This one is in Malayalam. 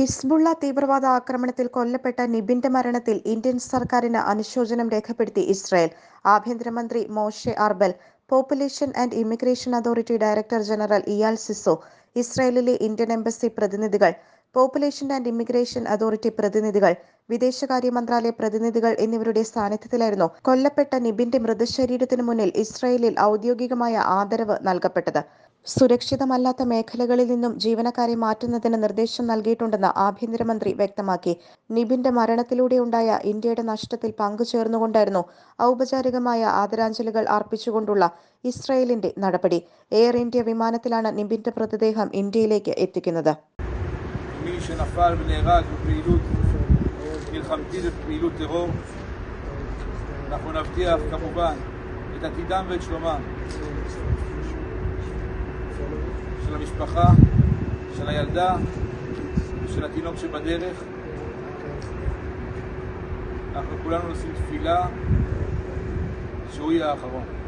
ഹിസ്ബുള്ള തീവ്രവാദ ആക്രമണത്തിൽ കൊല്ലപ്പെട്ട നിബിന്റെ മരണത്തിൽ ഇന്ത്യൻ സർക്കാരിന് അനുശോചനം രേഖപ്പെടുത്തി ഇസ്രായേൽ. ആഭ്യന്തരമന്ത്രി Moshe Arbel population and immigration authority director general Eyal Siso ഇസ്രായേലിലെ ഇന്ത്യൻ എംബസി പ്രതിനിധികൾ പോപ്പുലേഷൻ ആൻഡ് ഇമിഗ്രേഷൻ അതോറിറ്റി പ്രതിനിധികൾ വിദേശകാര്യ മന്ത്രാലയ പ്രതിനിധികൾ എന്നിവരുടെ സാന്നിധ്യത്തിലായിരുന്നു കൊല്ലപ്പെട്ട നിബിന്റെ മൃതശരീരത്തിനു മുന്നിൽ ഇസ്രായേലിൽ ഔദ്യോഗികമായ ആദരവ് നൽകപ്പെട്ടത്. സുരക്ഷിതമല്ലാത്ത മേഖലകളിൽ നിന്നും ജീവനക്കാരെ മാറ്റുന്നതിന് നിർദ്ദേശം നൽകിയിട്ടുണ്ടെന്ന് ആഭ്യന്തരമന്ത്രി വ്യക്തമാക്കി. നിബിന്റെ മരണത്തിലൂടെയുണ്ടായ ഇന്ത്യയുടെ നഷ്ടത്തിൽ പങ്കുചേർന്നുകൊണ്ടായിരുന്നു ഔപചാരികമായ ആദരാഞ്ജലികൾ അർപ്പിച്ചുകൊണ്ടുള്ള ഇസ്രായേലിന്റെ നടപടി. എയർ ഇന്ത്യ വിമാനത്തിലാണ് നിബിന്റെ മൃതദേഹം ഇന്ത്യയിലേക്ക് എത്തിക്കുന്നത്. מי שנפל ונהרג בפעילות מלחמתית ובפעילות טרור. אנחנו נבטיח כמובן את עתידם ואת שלומם של המשפחה, של הילדה ושל התינוק שבדרך. אנחנו כולנו נושאים תפילה שהוא יהיה האחרון.